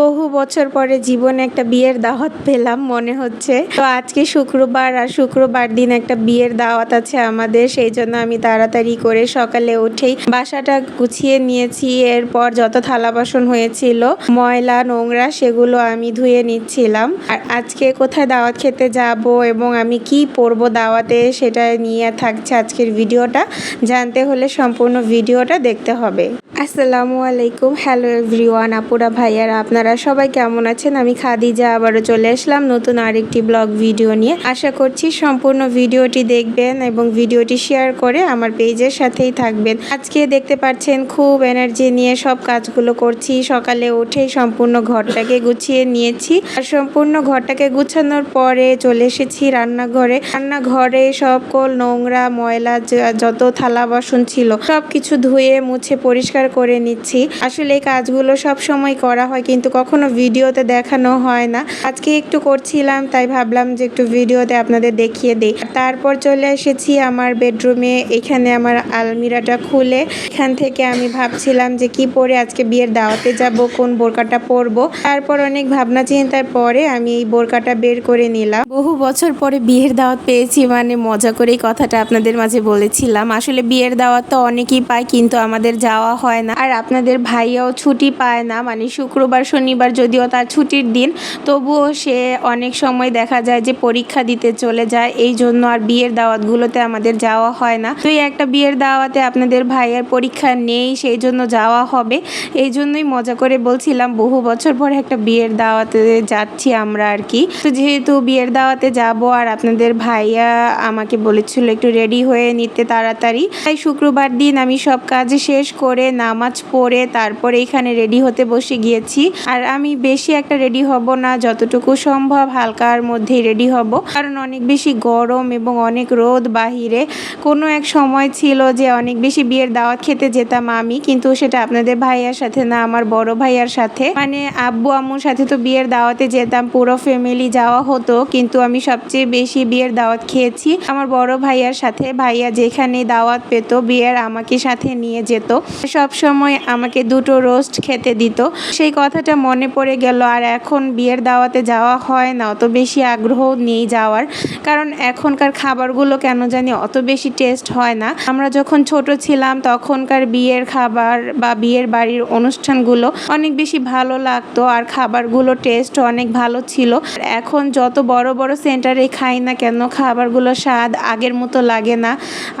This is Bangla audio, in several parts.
বহু বছর পরে জীবনে একটা বিয়ের দাওয়াত পেলাম, মনে হচ্ছে। তো আজকে শুক্রবার আর শুক্রবার দিন একটা বিয়ের দাওয়াত আছে আমাদের, সেই জন্য আমি তাড়াতাড়ি করে সকালে উঠেই বাসাটা গুছিয়ে নিয়েছি। এরপর যত থালা বাসন হয়েছিল, ময়লা, নোংরা, সেগুলো আমি ধুয়ে নিচ্ছিলাম। আর আজকে কোথায় দাওয়াত খেতে যাব এবং আমি কি পরব দাওয়াতে, সেটা নিয়ে থাকছে আজকের ভিডিওটা। জানতে হলে সম্পূর্ণ ভিডিওটা দেখতে হবে। আসসালামু আলাইকুম। হ্যালো এভরিওয়ান আপুরা ভাইয়ারা, আপনারা সবাই কেমন আছেন? আমি খাদিজা আবারও চলে আসলাম নতুন আরেকটি ব্লগ ভিডিও নিয়ে। আশা করছি সম্পূর্ণ ভিডিওটি দেখবেন এবং ভিডিওটি শেয়ার করে আমার পেজের সাথেই থাকবেন। আজকে দেখতে পাচ্ছেন খুব এনার্জি নিয়ে সব কাজগুলো করছি। সকালে উঠেই সম্পূর্ণ ঘরটাকে গুছিয়ে নিয়েছি। আর সম্পূর্ণ ঘরটাকে গুছানোর পরে চলে এসেছি রান্নাঘরে। রান্নাঘরে সকল নোংরা, ময়লা যত থালা বাসন ছিল সব কিছু ধুয়ে, মুছে, পরিষ্কার করে নিচ্ছি। আসলে এই কাজগুলো সব সময় করা হয়, কিন্তু কখনো ভিডিওতে দেখানো হয় না। আজকে একটু করছিলাম, তাই ভাবলাম যে একটু ভিডিওতে আপনাদের দেখিয়ে দিই। তারপর চলে এসেছি আমার বেডরুমে, এখানে আমার আলমিরাটা খুলে। এখান থেকে আমি ভাবছিলাম যে কি পরে আজকে বিয়ের দাওয়াতে যাব, কোন বোরকাটা পরবো। তারপর অনেক ভাবনা চিন্তার পরে আমি এই বোরকাটা বের করে নিলাম। বহু বছর পরে বিয়ের দাওয়াত পেয়েছি মানে মজা করেই কথাটা আপনাদের মাঝে বলেছিলাম। আসলে বিয়ের দাওয়াত তো অনেকেই পায়, কিন্তু আমাদের যাওয়া হয় না। আর আপনাদের ভাইয়াও ছুটি পায় না মানে শুক্রবার, শনিবার যদিও তার ছুটির দিন, তবুও সে অনেক সময় দেখা যায় যে পরীক্ষা দিতে চলে যায়। এই জন্য আর বিয়ের দাওয়াতগুলোতে আমাদের যাওয়া হয় না। তো একটা বিয়ের দাওয়াতে আপনাদের ভাইয়ের পরীক্ষা নেই, সেই জন্য যাওয়া হবে। এই জন্যই মজা করে বলছিলাম, বহু বছর পরে একটা বিয়ের দাওয়াতে যাচ্ছি আমরা আর কি। তো যেহেতু বিয়ের দাওয়াতে যাব, আর আপনাদের ভাইয়া আমাকে বলেছিল একটু রেডি হয়ে নিতে তাড়াতাড়ি। তাই শুক্রবার দিন আমি সব কাজ শেষ করে নামাজ পড়ে তারপরে এখানে রেডি হতে বসে গিয়েছি। আর আমি বেশি একটা রেডি হব না, যতটুকু সম্ভব হালকার মধ্যেই রেডি হব। কারণ অনেক বেশি গরম এবং অনেক রোদ বাহিরে। কোনো এক সময় ছিল যে অনেক বেশি বিয়ের দাওয়াত খেতে যেতাম আমি, কিন্তু সেটা আপনাদের ভাইয়ার সাথে না, আমার বড় ভাইয়ার সাথে। মানে আব্বু আম্মুর সাথে তো বিয়ের দাওয়াতে যেতাম, পুরো ফ্যামিলি যাওয়া হতো, কিন্তু আমি সবচেয়ে বেশি বিয়ের দাওয়াত খেয়েছি। আমার বড় ভাইয়ার সাথে, ভাইয়া যেখানে দাওয়াত পেত, বিয়ের আমাকে সাথে নিয়ে যেত। সব সময় আমাকে দুটো রোস্ট খেতে দিত। সেই কথাটা মনে পড়ে গেল আর এখন বিয়ের দাওয়াতে যাওয়া হয় না, অত বেশি আগ্রহ নেই যাওয়ার। কারণ এখনকার খাবারগুলো কেন জানি অত বেশি টেস্ট হয় না। আমরা যখন ছোট ছিলাম তখনকার বিয়ের খাবার বা বিয়ের বাড়ির অনুষ্ঠানগুলো অনেক বেশি ভালো লাগতো আর খাবারগুলো টেস্ট অনেক ভালো ছিল। এখন যত বড় বড় সেন্টারে খাই না কেন খাবারগুলো স্বাদ আগের মতো লাগে না।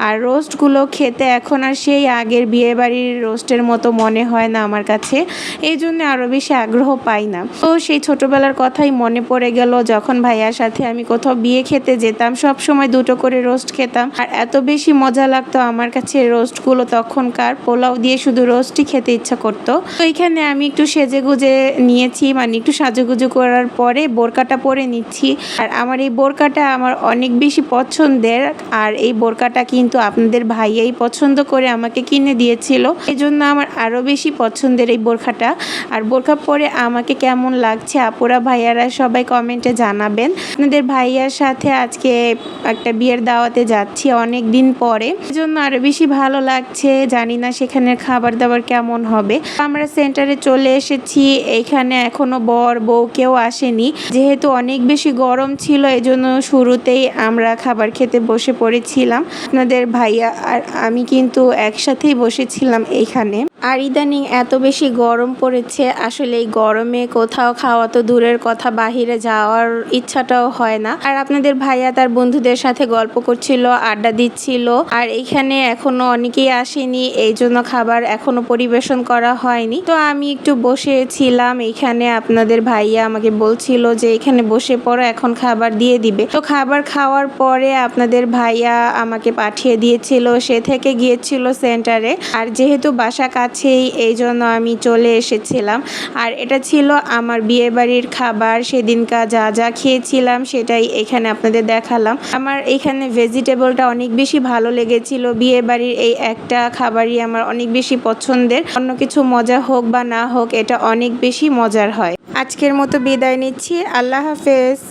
আর রোস্টগুলো খেতে এখন আর সেই আগের বিয়ে বাড়ির রোস্টের মতো মনে হয় না আমার কাছে। এই জন্য আরও বেশি আগ্রহ পাই না। তো সেই ছোটবেলার কথাই মনে পড়ে গেল যখন ভাইয়ার সাথে আমি কোথাও বিয়ে খেতে যেতাম সব সময় দুটো করে রোস্ট খেতাম। আর এত বেশি মজা লাগতো আমার কাছে রোস্টগুলো তখনকার। পোলাও দিয়ে শুধু রোস্টই খেতে ইচ্ছা করতো। তো এখানে আমি একটু সেজে গুজে নিয়েছি মানে একটু সাজুগুজু করার পরে বোরকাটা পরে নিচ্ছি। আর আমার এই বোরকাটা আমার অনেক বেশি পছন্দের। আর এই বোরকাটা কিন্তু আপনাদের ভাইয়াই পছন্দ করে আমাকে কিনে দিয়েছিল। এই জন্য আমার আরও বেশি পছন্দের এই বোরখাটা। আর বোরখা পরে আমাকে কেমন লাগছে আপুরা ভাইয়ারা সবাই কমেন্টে জানাবেন। আপনাদের ভাইয়ার সাথে আজকে একটা বিয়ের দাওয়াতে যাচ্ছি অনেক দিন পরে। জন্য আরও বেশি ভালো লাগছে, জানি না সেখানের খাবার দাবার কেমন হবে। আমরা সেন্টারে চলে এসেছি এইখানে এখনও বর বউ কেউ আসেনি। যেহেতু অনেক বেশি গরম ছিল, এজন্য শুরুতেই আমরা খাবার খেতে বসে পড়েছিলাম। আপনাদের ভাইয়া আর আমি কিন্তু একসাথেই বসেছিলাম এইখানে name আর ইদানিং এত বেশি গরম পড়েছে, আসলে এই গরমে কোথাও খাওয়া তো দূরের কথা, বাহিরে যাওয়ার ইচ্ছাটাও হয় না। আর আপনাদের ভাইয়া তার বন্ধুদের সাথে গল্প করছিল, আড্ডা দিচ্ছিল, আর এইখানে এখনও অনেকেই আসেনি, এই জন্য খাবার এখনও পরিবেশন করা হয়নি। তো আমি একটু বসেছিলাম এইখানে আপনাদের ভাইয়া আমাকে বলছিল যে এখানে বসে পড়ো, এখন খাবার দিয়ে দিবে। তো খাবার খাওয়ার পরে আপনাদের ভাইয়া আমাকে পাঠিয়ে দিয়েছিল, সে থেকে গিয়েছিল সেন্টারে। আর যেহেতু বাসা কাছেই এই জন্য আমি চলে এসেছিলাম। আর এটা ছিল আমার বিয়ে বাড়ির খাবার, সেদিনকার যা যা খেয়েছিলাম সেটাই এখানে আপনাদের দেখালাম। আমার এখানে ভেজিটেবলটা অনেক বেশি ভালো লেগেছিল। বিয়ে বাড়ির এই একটা খাবারই আমার অনেক বেশি পছন্দের। অন্য কিছু মজা হোক বা না হোক, এটা অনেক বেশি মজার হয়। আজকের মতো বিদায় নিচ্ছি। আল্লাহ হাফেজ।